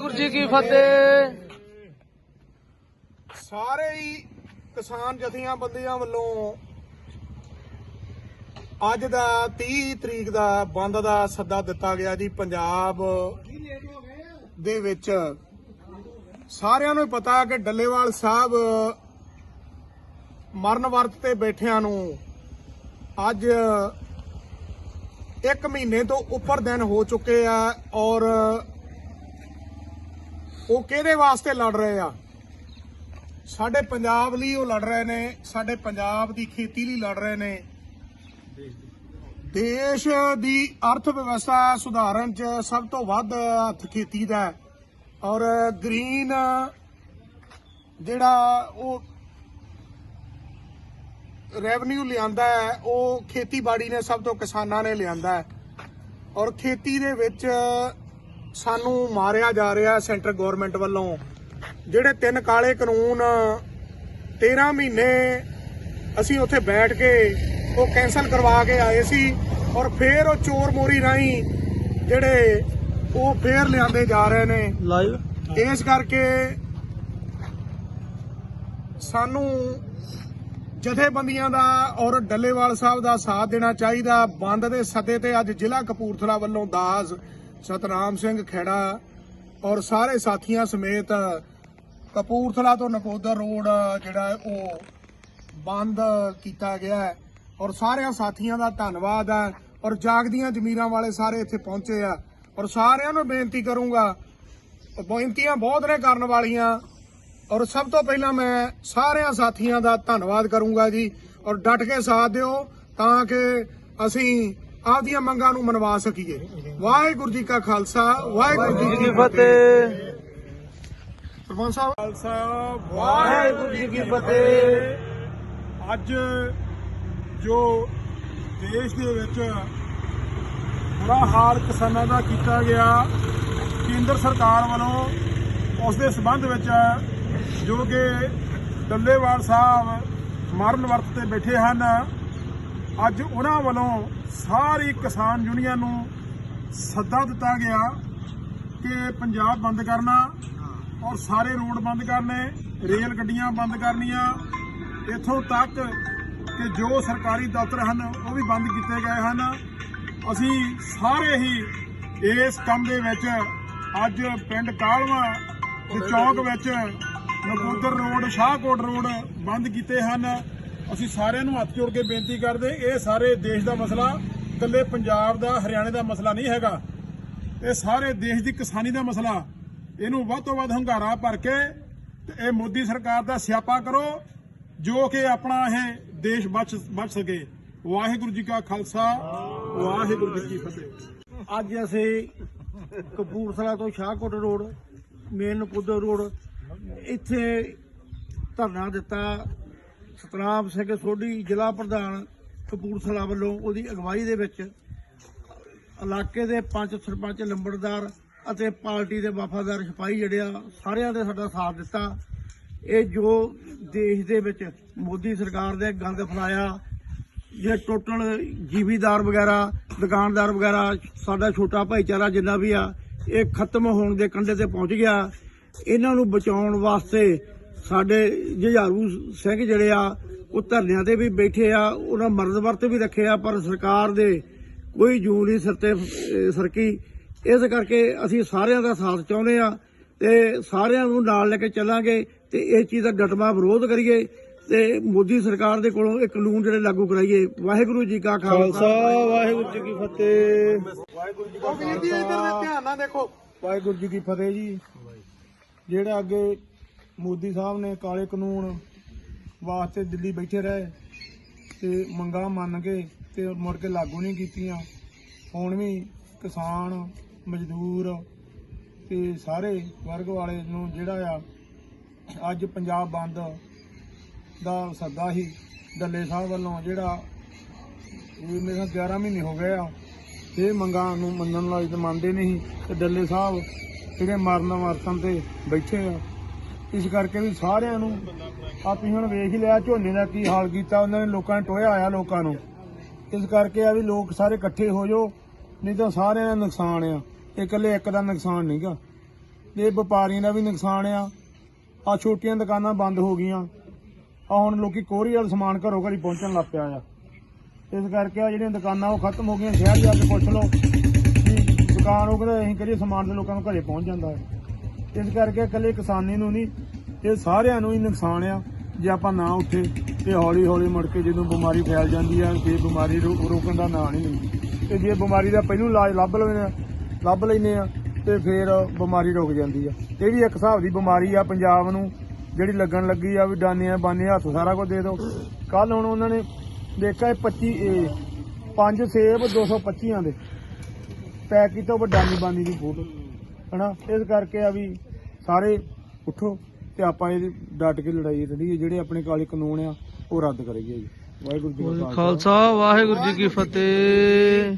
ਵਾਹਿਗੁਰੂ ਜੀ ਕੀ ਫਤਿਹ। ਸਾਰੇ ਹੀ ਕਿਸਾਨ ਜਥੀਆਂ ਬੰਦੀਆਂ ਵੱਲੋਂ ਅੱਜ ਦਾ 30 ਤਰੀਕ ਦਾ ਬੰਦ ਦਾ ਸੱਦਾ ਦਿੱਤਾ ਗਿਆ ਜੀ, ਪੰਜਾਬ ਦੇ ਵਿੱਚ। ਸਾਰਿਆਂ ਨੂੰ ਪਤਾ ਕਿ ਡੱਲੇਵਾਲ ਸਾਹਿਬ ਮਰਨ ਵਰਤ ਤੇ ਬੈਠਿਆਂ ਨੂੰ ਅੱਜ ਇੱਕ ਮਹੀਨੇ ਤੋਂ ਉੱਪਰ ਦਿਨ ਹੋ ਚੁੱਕੇ ਆ ਔਰ ਉਹ ਕਿਹਦੇ ਵਾਸਤੇ ਲੜ ਰਹੇ ਆ? ਸਾਡੇ ਪੰਜਾਬ ਲਈ ਉਹ ਲੜ ਰਹੇ ਨੇ, ਸਾਡੇ ਪੰਜਾਬ ਦੀ ਖੇਤੀ ਲਈ ਲੜ ਰਹੇ ਨੇ। ਦੇਸ਼ ਦੀ ਅਰਥ ਵਿਵਸਥਾ ਸੁਧਾਰਨ ਚ ਸਭ ਤੋਂ ਵੱਧ ਹੱਥ ਖੇਤੀ ਦਾ ਔਰ ਗ੍ਰੀਨ, ਜਿਹੜਾ ਉਹ ਰੈਵਨਿਊ ਲਿਆਂਦਾ ਹੈ, ਉਹ ਖੇਤੀਬਾੜੀ ਨੇ ਸਭ ਤੋਂ ਕਿਸਾਨਾਂ ਨੇ ਲਿਆਂਦਾ ਹੈ। ਔਰ ਖੇਤੀ ਦੇ ਵਿੱਚ ਸਾਨੂੰ ਮਾਰਿਆ ਜਾ ਰਿਹਾ ਸੈਂਟਰ ਗਵਰਨਮੈਂਟ ਵੱਲੋਂ ਜਿਹੜੇ ਤਿੰਨ ਕਾਲੇ ਕਾਨੂੰਨ 13 ਮਹੀਨੇ ਅਸੀਂ ਉੱਥੇ ਬੈਠ ਕੇ ਉਹ ਕੈਨਸਲ ਕਰਵਾ ਕੇ ਆਏ ਸੀ ਔਰ ਫੇਰ ਉਹ ਚੋਰ ਮੋਰੀ ਰਾਹੀਂ ਜਿਹੜੇ ਉਹ ਫੇਰ ਲਿਆਂਦੇ ਜਾ ਰਹੇ ਨੇ। ਲਾਈਵ ਇਸ ਕਰਕੇ ਸਾਨੂੰ ਜਥੇਬੰਦੀਆਂ ਦਾ ਔਰ ਡੱਲੇਵਾਲ ਸਾਹਿਬ ਦਾ ਸਾਥ ਦੇਣਾ ਚਾਹੀਦਾ। ਬੰਦ ਦੇ ਸੱਦੇ ਤੇ ਅੱਜ ਜ਼ਿਲ੍ਹਾ ਕਪੂਰਥਲਾ ਵੱਲੋਂ ਦਾਸ ਸਤਨਾਮ ਸਿੰਘ ਖੇੜਾ ਔਰ ਸਾਰੇ ਸਾਥੀਆਂ ਸਮੇਤ ਕਪੂਰਥਲਾ ਤੋਂ ਨਕੋਦਰ ਰੋਡ, ਜਿਹੜਾ ਉਹ ਬੰਦ ਕੀਤਾ ਗਿਆ ਹੈ। ਔਰ ਸਾਰਿਆਂ ਸਾਥੀਆਂ ਦਾ ਧੰਨਵਾਦ ਹੈ ਔਰ ਜਾਗਦੀਆਂ ਜ਼ਮੀਰਾਂ ਵਾਲੇ ਸਾਰੇ ਇੱਥੇ ਪਹੁੰਚੇ ਆ। ਔਰ ਸਾਰਿਆਂ ਨੂੰ ਬੇਨਤੀ ਕਰੂੰਗਾ, ਬੇਨਤੀਆਂ ਬਹੁਤ ਨੇ ਕਰਨ ਵਾਲੀਆਂ। ਔਰ ਸਭ ਤੋਂ ਪਹਿਲਾਂ ਮੈਂ ਸਾਰਿਆਂ ਸਾਥੀਆਂ ਦਾ ਧੰਨਵਾਦ ਕਰੂੰਗਾ ਜੀ। ਔਰ ਡਟ ਕੇ ਸਾਥ ਦਿਓ ਤਾਂ ਕਿ ਅਸੀਂ ਆਪਦੀਆਂ ਮੰਗਾਂ ਨੂੰ ਮਨਵਾ ਸਕੀਏ। ਵਾਹਿਗੁਰੂ ਜੀ ਕਾ ਖਾਲਸਾ ਵਾਹਿਗੁਰੂ ਜੀ ਕੀ ਫਤਿਹ। ਸਰਪੰਚ ਸਾਹਿਬ। ਖਾਲਸਾ ਵਾਹਿਗੁਰੂ ਜੀ ਕੀ ਫਤਿਹ। ਅੱਜ ਜੋ ਦੇਸ਼ ਦੇ ਵਿੱਚ ਬੁਰਾ ਹਾਲ ਕਿਸਾਨਾਂ ਦਾ ਕੀਤਾ ਗਿਆ ਕੇਂਦਰ ਸਰਕਾਰ ਵੱਲੋਂ ਉਸ ਦੇ ਸਬੰਧ ਵਿੱਚ ਜੋ ਕਿ ਡੱਲੇਵਾਲ ਸਾਹਿਬ ਮਰਨ ਵਰਤ ਤੇ ਬੈਠੇ ਹਨ ਅੱਜ ਉਹਨਾਂ ਵੱਲੋਂ ਸਾਰੀ ਕਿਸਾਨ ਯੂਨੀਅਨ ਨੂੰ ਸੱਦਾ ਦਿੱਤਾ ਗਿਆ ਕਿ ਪੰਜਾਬ ਬੰਦ ਕਰਨਾ ਔਰ ਸਾਰੇ ਰੋਡ ਬੰਦ ਕਰਨੇ, ਰੇਲ ਗੱਡੀਆਂ ਬੰਦ ਕਰਨੀਆਂ। ਇੱਥੋਂ ਤੱਕ ਕਿ ਜੋ ਸਰਕਾਰੀ ਦਫ਼ਤਰ ਹਨ, ਉਹ ਵੀ ਬੰਦ ਕੀਤੇ ਗਏ ਹਨ। ਅਸੀਂ ਸਾਰੇ ਹੀ ਇਸ ਕੰਮ ਦੇ ਵਿੱਚ, ਅੱਜ ਪਿੰਡ ਕਾਲਵਾ ਤੇ ਚੌਂਕ ਵਿੱਚ ਨਕੋਦਰ ਰੋਡ, ਸ਼ਾਹਕੋਟ ਰੋਡ ਬੰਦ ਕੀਤੇ ਹਨ। ਅਸੀਂ ਸਾਰਿਆਂ ਨੂੰ ਹੱਥ ਜੋੜ ਕੇ ਬੇਨਤੀ ਕਰਦੇ, ਇਹ ਸਾਰੇ ਦੇਸ਼ ਦਾ ਮਸਲਾ, ਇਕੱਲੇ ਪੰਜਾਬ ਦਾ, ਹਰਿਆਣੇ ਦਾ ਮਸਲਾ ਨਹੀਂ ਹੈਗਾ। ਇਹ ਸਾਰੇ ਦੇਸ਼ ਦੀ ਕਿਸਾਨੀ ਦਾ ਮਸਲਾ। ਇਹਨੂੰ ਵੱਧ ਤੋਂ ਵੱਧ ਹੰਗਾਰਾ ਭਰ ਕੇ ਤੇ ਇਹ ਮੋਦੀ ਸਰਕਾਰ ਦਾ ਸਿਆਪਾ ਕਰੋ, ਜੋ ਕਿ ਆਪਣਾ ਇਹ ਦੇਸ਼ ਬਚ ਬਚ ਸਕੇ। ਵਾਹਿਗੁਰੂ ਜੀ ਕਾ ਖਾਲਸਾ, ਵਾਹਿਗੁਰੂ ਜੀ ਕੀ ਫਤਿਹ। ਅੱਜ ਅਸੀਂ ਕਪੂਰਥਲਾ ਤੋਂ Shahkot road, main Nakodar road, ਇੱਥੇ ਧਰਨਾ ਦਿੱਤਾ। ਸਤਨਾਮ ਸਿੰਘ ਸੋਢੀ ਜ਼ਿਲ੍ਹਾ ਪ੍ਰਧਾਨ ਕਪੂਰਥਲਾ ਵੱਲੋਂ ਉਹਦੀ ਅਗਵਾਈ ਦੇ ਵਿੱਚ ਇਲਾਕੇ ਦੇ ਪੰਜ ਸਰਪੰਚ, ਲੰਬੜਦਾਰ ਅਤੇ ਪਾਰਟੀ ਦੇ ਵਫਾਦਾਰ ਸਿਪਾਹੀ ਜਿਹੜੇ ਆ, ਸਾਰਿਆਂ ਨੇ ਸਾਡਾ ਸਾਥ ਦਿੱਤਾ। ਇਹ ਜੋ ਦੇਸ਼ ਦੇ ਵਿੱਚ ਮੋਦੀ ਸਰਕਾਰ ਨੇ ਗੰਦ ਫਲਾਇਆ, ਜੇ ਟੋਟਲ ਜੀਵੀਦਾਰ ਵਗੈਰਾ, ਦੁਕਾਨਦਾਰ ਵਗੈਰਾ, ਸਾਡਾ ਛੋਟਾ ਭਾਈਚਾਰਾ ਜਿੰਨਾ ਵੀ ਆ, ਇਹ ਖਤਮ ਹੋਣ ਦੇ ਕੰਢੇ ਤੇ ਪਹੁੰਚ ਗਿਆ। ਇਹਨਾਂ ਨੂੰ ਬਚਾਉਣ ਵਾਸਤੇ ਸਾਡੇ ਜੁਝਾਰੂ ਸਿੰਘ ਜਿਹੜੇ ਆ ਉਹ ਧਰਨਿਆਂ ਤੇ ਵੀ ਬੈਠੇ ਆ ਉਹਨਾਂ ਮਰਦ ਵਰਤ ਵੀ ਰੱਖੇ ਆ ਪਰ ਸਰਕਾਰ ਦੇ ਕੋਈ ਜੂ ਨਹੀਂ ਸਿਰ ਤੇ ਸਰਕੀ। ਇਸ ਕਰਕੇ ਅਸੀਂ ਸਾਰਿਆਂ ਦਾ ਸਾਥ ਚਾਹੁੰਦੇ ਆ ਤੇ ਸਾਰਿਆਂ ਨੂੰ ਨਾਲ ਲੈ ਕੇ ਚੱਲਾਂਗੇ ਤੇ ਇਸ ਚੀਜ਼ ਦਾ ਡਟਵਾ ਵਿਰੋਧ ਕਰੀਏ ਤੇ ਮੋਦੀ ਸਰਕਾਰ ਦੇ ਕੋਲੋਂ ਇਹ ਕਾਨੂੰਨ ਜਿਹੜੇ ਲਾਗੂ ਕਰਾਈਏ। ਵਾਹਿਗੁਰੂ ਜੀ ਕਾ ਖਾਲਸਾ। ਵਾਹਿਗੁਰੂ ਜੀ ਕੀ ਫਤਿਹ। ਵਾਹਿਗੁਰੂ ਜੀ ਕਾ ਖਾਲਸਾ। ਧਿਆਨ ਨਾਲ ਦੇਖੋ। ਵਾਹਿਗੁਰੂ ਜੀ ਕੀ ਫਤਿਹ ਜੀ। ਜਿਹੜਾ ਅੱਗੇ ਮੋਦੀ ਸਾਹਿਬ ਨੇ ਕਾਲੇ ਕਾਨੂੰਨ ਵਾਸਤੇ ਦਿੱਲੀ ਬੈਠੇ ਰਹੇ ਤੇ ਮੰਗਾਂ ਮੰਨ ਕੇ ਤੇ ਮੁੜ ਕੇ ਲਾਗੂ ਨਹੀਂ ਕੀਤੀਆਂ। ਹੁਣ ਵੀ ਕਿਸਾਨ, ਮਜ਼ਦੂਰ ਤੇ ਸਾਰੇ ਵਰਗ ਵਾਲੇ ਨੂੰ ਜਿਹੜਾ ਆ, ਅੱਜ ਪੰਜਾਬ ਬੰਦ ਦਾ ਸੱਦਾ ਹੀ ਡੱਲੇ ਸਾਹਿਬ ਵੱਲੋਂ ਜਿਹੜਾ ਇਹ ਮੇਰੇ 11 ਮਹੀਨੇ ਹੋ ਗਏ ਆ, ਇਹ ਮੰਗਾਂ ਨੂੰ ਮੰਨਣ ਵਾਲੇ ਤੇ ਮੰਨਦੇ ਨਹੀਂ। ਤੇ ਡੱਲੇ ਸਾਹਿਬ ਜਿਹੜੇ ਮਰਨ ਵਰਤਨ ਤੇ ਬੈਠੇ ਆ ਇਸ ਕਰਕੇ ਵੀ ਸਾਰਿਆਂ ਨੂੰ ਆਪੀ ਹੁਣ ਵੇਖ ਹੀ ਲਿਆ, ਝੋਨੇ ਦਾ ਕੀ ਹਾਲ ਕੀਤਾ, ਉਹਨਾਂ ਨੇ ਲੋਕਾਂ ਨੇ ਟੋਇਆ ਆਇਆ ਲੋਕਾਂ ਨੂੰ। ਇਸ ਕਰਕੇ ਆ ਵੀ ਲੋਕ ਸਾਰੇ ਇਕੱਠੇ ਹੋ ਜਾਓ, ਨਹੀਂ ਤਾਂ ਸਾਰਿਆਂ ਦਾ ਨੁਕਸਾਨ ਆ। ਇਹ ਇਕੱਲੇ ਇੱਕ ਦਾ ਨੁਕਸਾਨ ਨਹੀਂਗਾ ਇਹ ਵਪਾਰੀਆਂ ਦਾ ਵੀ ਨੁਕਸਾਨ ਆ। ਆ ਛੋਟੀਆਂ ਦੁਕਾਨਾਂ ਬੰਦ ਹੋ ਗਈਆਂ। ਆ ਹੁਣ ਲੋਕੀ ਕੋਹਰੀ ਵਾਲਾ ਸਮਾਨ ਘਰੋਂ ਘਰੀ ਪਹੁੰਚਣ ਲੱਗ ਪਿਆ ਆ। ਇਸ ਕਰਕੇ ਆ ਜਿਹੜੀਆਂ ਦੁਕਾਨਾਂ ਉਹ ਖਤਮ ਹੋ ਗਈਆਂ, ਸ਼ਹਿਰ ਜਾ ਕੇ ਪੁੱਛ ਲਓ ਵੀ ਦੁਕਾਨ ਉਹ ਕਹਿੰਦੇ ਅਸੀਂ ਕਰੀਏ ਸਮਾਨ ਤੇ ਲੋਕਾਂ ਨੂੰ ਘਰੇ ਪਹੁੰਚ ਜਾਂਦਾ ਹੈ। ਇਸ ਕਰਕੇ ਇਕੱਲੇ ਕਿਸਾਨੀ ਨੂੰ ਨਹੀਂ, ਇਹ ਸਾਰਿਆਂ ਨੂੰ ਹੀ ਨੁਕਸਾਨ ਆ, ਜੇ ਆਪਾਂ ਨਾ ਉੱਠੇ ਤੇ ਹੌਲੀ ਹੌਲੀ ਮੁੜ ਕੇ ਜਦੋਂ ਬਿਮਾਰੀ ਫੈਲ ਜਾਂਦੀ ਆ ਤੇ ਬਿਮਾਰੀ ਰੋ- ਰੋਕਣ ਦਾ ਨਾਂ ਨਹੀਂ ਲੈਂਦੀ ਤੇ ਜੇ ਬਿਮਾਰੀ ਦਾ ਪਹਿਲੂ ਇਲਾਜ ਲੱਭ ਲੈਂਦੇ ਆ, ਲੱਭ ਲੈਂਦੇ ਆ, ਤੇ ਫਿਰ ਬਿਮਾਰੀ ਰੁਕ ਜਾਂਦੀ ਆ। ਇਹ ਵੀ ਇੱਕ ਹਿਸਾਬ ਦੀ ਬਿਮਾਰੀ ਆ ਪੰਜਾਬ ਨੂੰ, ਜਿਹੜੀ ਲੱਗਣ ਲੱਗੀ ਆ ਵੀ ਡਾਨੇ ਬਾਨੇ ਹੱਥ ਸਾਰਾ ਕੁਝ ਦੇ ਦਿਓ ਕੱਲ ਹੁਣ ਉਹਨਾਂ ਨੇ ਦੇਖਿਆ ਇਹ 25 ਇਹ ਪੰਜ ਸੇਬ 225 ਦੇ ਪੈਕ ਕੀਤਾ ਵੱਡਾ ਨਹੀਂ ਬਾਨੀ ਦੀ ਫੋਟੋ। ਹਨਾ? ਇਸ ਕਰਕੇ ਆ ਵੀ ਸਾਰੇ ਉੱਠੋ ਤੇ ਆਪਾਂ ਇਹਦੀ ਡਟ ਕੇ ਲੜਾਈ ਲੜੀਏ ਜਿਹੜੇ ਆਪਣੇ ਕਾਲੇ ਕਾਨੂੰਨ ਆ ਉਹ ਰੱਦ ਕਰੀਏ ਜੀ। ਵਾਹਿਗੁਰੂ ਜੀ ਕਾ ਖਾਲਸਾ। ਖਾਲਸਾ ਵਾਹਿਗੁਰੂ ਜੀ ਕੀ ਫਤਿਹ।